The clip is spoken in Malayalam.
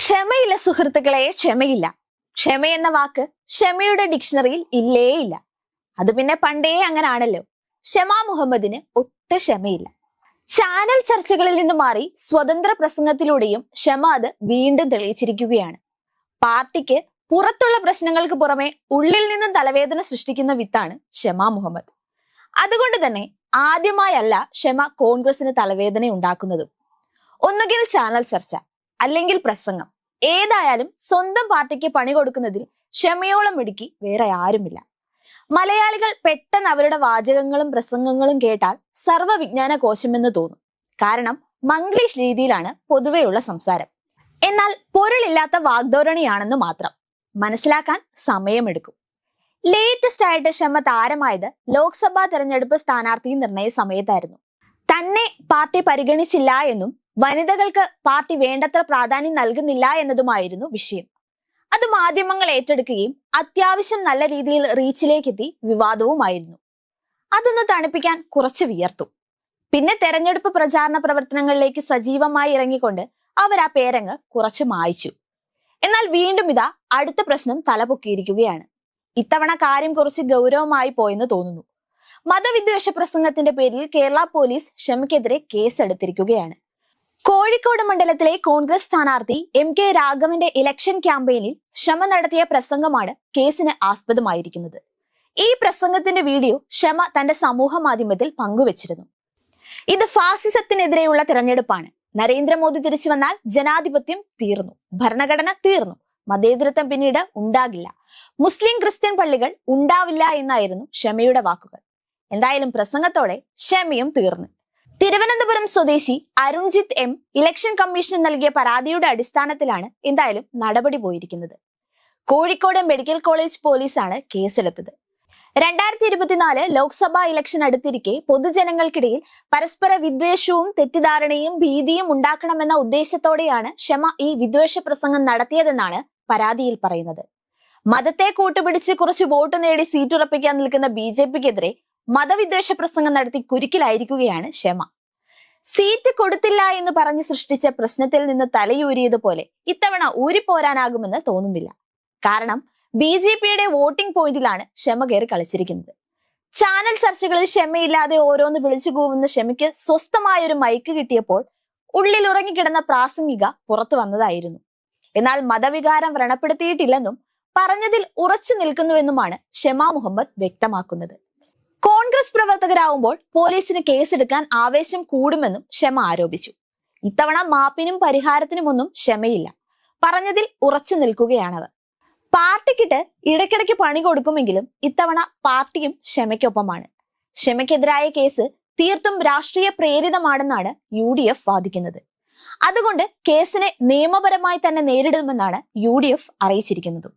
ക്ഷമയില്ല സുഹൃത്തുക്കളെ ക്ഷമയില്ല. ക്ഷമ എന്ന വാക്ക് ക്ഷമയുടെ ഡിക്ഷണറിയിൽ ഇല്ലേ ഇല്ല അത് പിന്നെ പണ്ടേ അങ്ങനാണല്ലോ. ഷമാ മുഹമ്മദിന് ഒട്ടും ക്ഷമയില്ല. ചാനൽ ചർച്ചകളിൽ നിന്ന് മാറി സ്വതന്ത്ര പ്രസംഗത്തിലൂടെയും ക്ഷമ അത് വീണ്ടും തെളിയിച്ചിരിക്കുകയാണ്. പാർട്ടിക്ക് പുറത്തുള്ള പ്രശ്നങ്ങൾക്ക് പുറമെ ഉള്ളിൽ നിന്നും തലവേദന സൃഷ്ടിക്കുന്ന വിത്താണ് ഷമാ മുഹമ്മദ്. അതുകൊണ്ട് തന്നെ ആദ്യമായല്ല ക്ഷമ കോൺഗ്രസിന് തലവേദന ഉണ്ടാക്കുന്നതും. ഒന്നുകിൽ ചാനൽ ചർച്ച അല്ലെങ്കിൽ പ്രസംഗം. ഏതായാലും സ്വന്തം പാർട്ടിക്ക് പണി കൊടുക്കുന്നതിൽ ക്ഷമയോളം മിടുക്കി വേറെ ആരുമില്ല. മലയാളികൾ പെട്ടെന്ന് അവരുടെ വാചകങ്ങളും പ്രസംഗങ്ങളും കേട്ടാൽ സർവവിജ്ഞാന കോശമെന്ന് തോന്നും. കാരണം മംഗ്ലീഷ് രീതിയിലാണ് പൊതുവെയുള്ള സംസാരം. എന്നാൽ പൊരുളില്ലാത്ത വാഗ്ധോരണിയാണെന്ന് മാത്രം മനസ്സിലാക്കാൻ സമയമെടുക്കും. ലേറ്റസ്റ്റ് ആയിട്ട് ക്ഷമ താരമായത് ലോക്സഭാ തെരഞ്ഞെടുപ്പ് സ്ഥാനാർത്ഥി നിർണയ സമയത്തായിരുന്നു. തന്നെ പാർട്ടി പരിഗണിച്ചില്ല എന്നും വനിതകൾക്ക് പാർട്ടി വേണ്ടത്ര പ്രാധാന്യം നൽകുന്നില്ല എന്നതുമായിരുന്നു വിഷയം. അത് മാധ്യമങ്ങൾ ഏറ്റെടുക്കുകയും അത്യാവശ്യം നല്ല രീതിയിൽ റീച്ചിലേക്ക് എത്തി വിവാദവുമായിരുന്നു. അതൊന്ന് തണുപ്പിക്കാൻ കുറച്ച് വിയർത്തു. പിന്നെ തെരഞ്ഞെടുപ്പ് പ്രചാരണ പ്രവർത്തനങ്ങളിലേക്ക് സജീവമായി ഇറങ്ങിക്കൊണ്ട് അവർ ആ പേരങ്ങ് കുറച്ച് മായ്ച്ചു. എന്നാൽ വീണ്ടും ഇതാ അടുത്ത പ്രശ്നം തലപൊക്കിയിരിക്കുകയാണ്. ഇത്തവണ കാര്യം കുറച്ച് ഗൗരവമായി പോയെന്ന് തോന്നുന്നു. മതവിദ്വേഷ പ്രസംഗത്തിന്റെ പേരിൽ കേരള പോലീസ് ക്ഷമയ്ക്കെതിരെ കേസെടുത്തിരിക്കുകയാണ്. കോഴിക്കോട് മണ്ഡലത്തിലെ കോൺഗ്രസ് സ്ഥാനാർത്ഥി എം കെ രാഘവന്റെ ഇലക്ഷൻ ക്യാമ്പയിനിൽ ക്ഷമ നടത്തിയ പ്രസംഗമാണ് കേസിന് ആസ്പദമായിരിക്കുന്നത്. ഈ പ്രസംഗത്തിന്റെ വീഡിയോ ക്ഷമ തന്റെ സമൂഹ മാധ്യമത്തിൽ പങ്കുവച്ചിരുന്നു. ഇത് ഫാസിസത്തിനെതിരെയുള്ള തിരഞ്ഞെടുപ്പാണ്. നരേന്ദ്രമോദി തിരിച്ചു വന്നാൽ ജനാധിപത്യം തീർന്നു. ഭരണഘടന തീർന്നു. മതേതരത്വം പിന്നീട് ഉണ്ടാകില്ല. മുസ്ലിം ക്രിസ്ത്യൻ പള്ളികൾ ഉണ്ടാവില്ല എന്നായിരുന്നു ക്ഷമയുടെ വാക്കുകൾ. എന്തായാലും പ്രസംഗത്തോടെ ക്ഷമയും തീർന്നു. തിരുവനന്തപുരം സ്വദേശി അരുൺജിത്ത് എം ഇലക്ഷൻ കമ്മീഷന് നൽകിയ പരാതിയുടെ അടിസ്ഥാനത്തിലാണ് എന്തായാലും നടപടി പോയിരിക്കുന്നത്. കോഴിക്കോട് മെഡിക്കൽ കോളേജ് പോലീസാണ് കേസെടുത്തത്. രണ്ടായിരത്തി ഇരുപത്തിനാല് ലോക്സഭാ ഇലക്ഷൻ അടുത്തിരിക്കെ പൊതുജനങ്ങൾക്കിടയിൽ പരസ്പര വിദ്വേഷവും തെറ്റിദ്ധാരണയും ഭീതിയും ഉണ്ടാക്കണമെന്ന ഉദ്ദേശത്തോടെയാണ് ക്ഷമ ഈ വിദ്വേഷ പ്രസംഗം നടത്തിയതെന്നാണ് പരാതിയിൽ പറയുന്നത്. മതത്തെ കൂട്ടുപിടിച്ച് കുറച്ച് വോട്ട് നേടി സീറ്റ് ഉറപ്പിക്കാൻ നിൽക്കുന്ന ബി ജെ പിക്കെതിരെ മതവിദ്വേഷ പ്രസംഗം നടത്തി കുരുക്കിലായിരിക്കുകയാണ് ക്ഷമ. സീറ്റ് കൊടുത്തില്ല എന്ന് പറഞ്ഞ് സൃഷ്ടിച്ച പ്രശ്നത്തിൽ നിന്ന് തലയൂരിയതുപോലെ ഇത്തവണ ഊരിപ്പോരാനാകുമെന്ന് തോന്നുന്നില്ല. കാരണം ബി ജെ പിയുടെ വോട്ടിംഗ് പോയിന്റിലാണ് ക്ഷമ കയറി കളിച്ചിരിക്കുന്നത്. ചാനൽ ചർച്ചകളിൽ ക്ഷമയില്ലാതെ ഓരോന്ന് വിളിച്ചു പോകുന്ന ക്ഷമയ്ക്ക് സ്വസ്ഥമായ ഒരു മൈക്ക് കിട്ടിയപ്പോൾ ഉള്ളിൽ ഉറങ്ങിക്കിടന്ന പ്രാസംഗിക പുറത്തു വന്നതായിരുന്നു. എന്നാൽ മതവികാരം വ്രണപ്പെടുത്തിയിട്ടില്ലെന്നും പറഞ്ഞതിൽ ഉറച്ചു നിൽക്കുന്നുവെന്നുമാണ് ഷെമ മുഹമ്മദ് വ്യക്തമാക്കുന്നത്. കോൺഗ്രസ് പ്രവർത്തകരാവുമ്പോൾ പോലീസിന് കേസെടുക്കാൻ ആവേശം കൂടുമെന്നും ക്ഷമ ആരോപിച്ചു. ഇത്തവണ മാപ്പിനും പരിഹാരത്തിനുമൊന്നും ക്ഷമയില്ല പറഞ്ഞതിൽ ഉറച്ചു നിൽക്കുകയാണവർ. പാർട്ടിക്കിട്ട് ഇടയ്ക്കിടയ്ക്ക് പണി കൊടുക്കുമെങ്കിലും ഇത്തവണ പാർട്ടിയും ക്ഷമയ്ക്കൊപ്പമാണ് ക്ഷമയ്ക്കെതിരായ കേസ് തീർത്തും രാഷ്ട്രീയ പ്രേരിതമാണെന്നാണ് യു ഡി എഫ് വാദിക്കുന്നത്. അതുകൊണ്ട് കേസിനെ നിയമപരമായി തന്നെ നേരിടുമെന്നാണ് യു ഡി എഫ് അറിയിച്ചിരിക്കുന്നത്.